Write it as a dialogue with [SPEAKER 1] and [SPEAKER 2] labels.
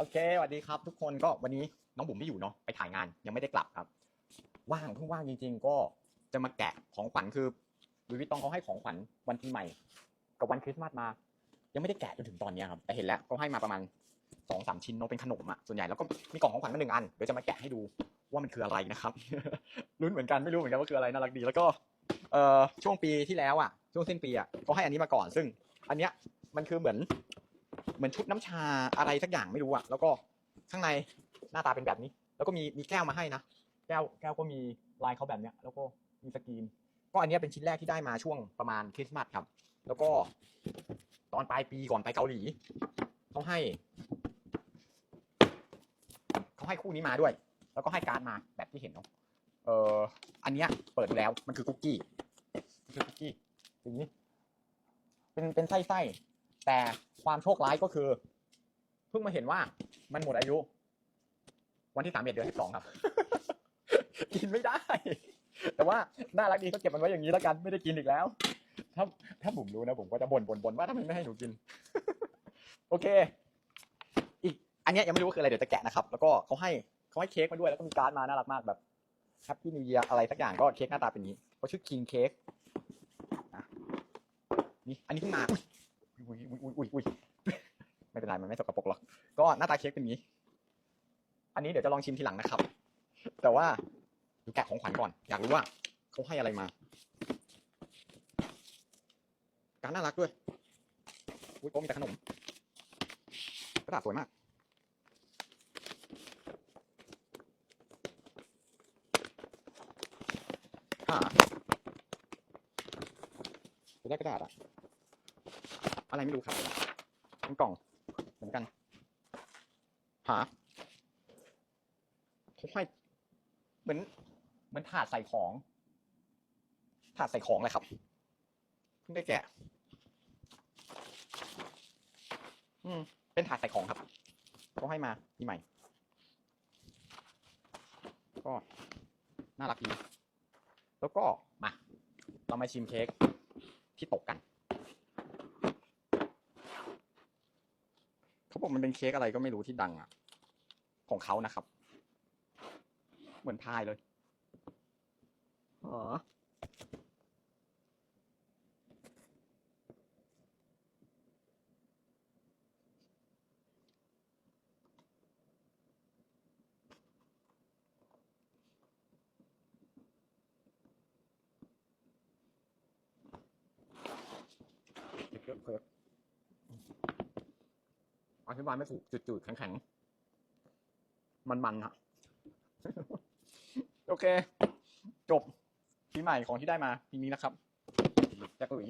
[SPEAKER 1] โอเคสวัสดีครับ ทุกคนก็วันนี้น้องบุ๋มไม่อยู่เนาะไปถ่ายงานยังไม่ได้กลับครับ ว่างเพิ่งว่างจริง ๆ ก็จะมาแกะของขวัญคือลุยวิตตองเขาให้ของขวัญวันปีใหม่ กับวันคริสต์มาสมา ยังไม่ได้แกะจนถึงตอนนี้ครับแต่เห็นแล้วก็ให้มาประมาณสองสามชิ้นเนาะเป็นขนมอะส่วนใหญ่แล้วก็มีกล่องของขวัญมาหนึ่งอันเดี๋ยวจะมาแกะให้ดูว่ามันคืออะไรนะครับลุ้นเหมือนกันไม่รู้เหมือนกันว่าคืออะไรน่ารักดีแล้วก็เอ่อช่วงปีที่แล้วอะช่วงสิ้นปีอะเขาให้อันนี้มาก่อนซึ่ง อันเนี้ยมันคือเหมือน เหมือนชุดน้ำชาอะไรสักอย่างไม่รู้อะแล้วก็ข้างในหน้าตาเป็นแบบนี้ แล้วก็มีมีแก้วมาให้นะแก้วแก้วก็มีลายเขาแบบเนี้ย แล้วก็มีสกรีน ก็อันนี้เป็นชิ้นแรกที่ได้มาช่วงประมาณคริสต์มาสครับ แล้วก็ตอนปลายปีก่อนไปเกาหลีเขาให้เขาให้คู่นี้มาด้วย แล้วก็ให้การ์ดมาแบบที่เห็นเนาะเอออันเนี้ยเปิดแล้วมันคือคุกกี้คือคุกกี้อย่งนี้ เป็นเป็นไส้ไส้ แต่ความโชคร้ายก็คือ เพิ่งมาเห็นว่ามันหมดอายุ วันที่สามเดือนสิบสองครับ กินไม่ได้ แต่ว่าน่ารักดีก็เก็บมันไว้อย่างนี้แล้วกันไม่ได้กินอีกแล้ว ถ้าถ้าผมรู้นะผมก็จะบ่นบ่นบ่นว่าทำไมไม่ให้หนูกิน โอเค อีก อันนี้ยังไม่รู้ว่าคืออะไรเดี๋ยวจะแกะนะครับ แล้วก็เขาให้เขาให้เค้กมาด้วยแล้วก็มีการ์ดมาน่ารักมากแบบแฮปปี้นิว e ย r อะไรสักอย่างก็เค้กหน้าตาเป็นนี้เขาชื่อคิงเค้กนี่อันนี้เพิ่งมา อุ้ยอุ้ยอุ้ยอุ้ยไม่เป็นไรมันไม่สกปรกหรอก ก็หน้าตาเค้กเป็นอย่างนี้ อันนี้เดี๋ยวจะลองชิมทีหลังนะครับ แต่ว่าดูแกะของขวัญก่อน อยากรู้ว่าเขาให้อะไรมา การน่ารักด้วย อุ้ยโอ้มีแต่ขนมกระดาษสวยมากหาได้กระดาษอะ อะไรไม่รู้ครับเป็นกล่องเหมือนกันหาเขาให้เหมือน เหมือนถาดใส่ของ ถาดใส่ของเลยครับเพิ่งได้แกะอืม เป็นถาดใส่ของครับเขาให้มาปีใหม่ ก็ น่ารักดี แล้วก็ มา เรามาชิมเค้กที่ตกกัน เขาบอก มันเป็นเค้กอะไรก็ไม่รู้ที่ดังอะ ของเขานะครับ เหมือนพายเลย อ๋อเยอะๆเคิร์ฟ อธิบายไม่ถูกจุดๆแข็งๆ มันๆฮะโอเค จบปีใหม่ของที่ได้มาปีนี้นะครับแจากหลุย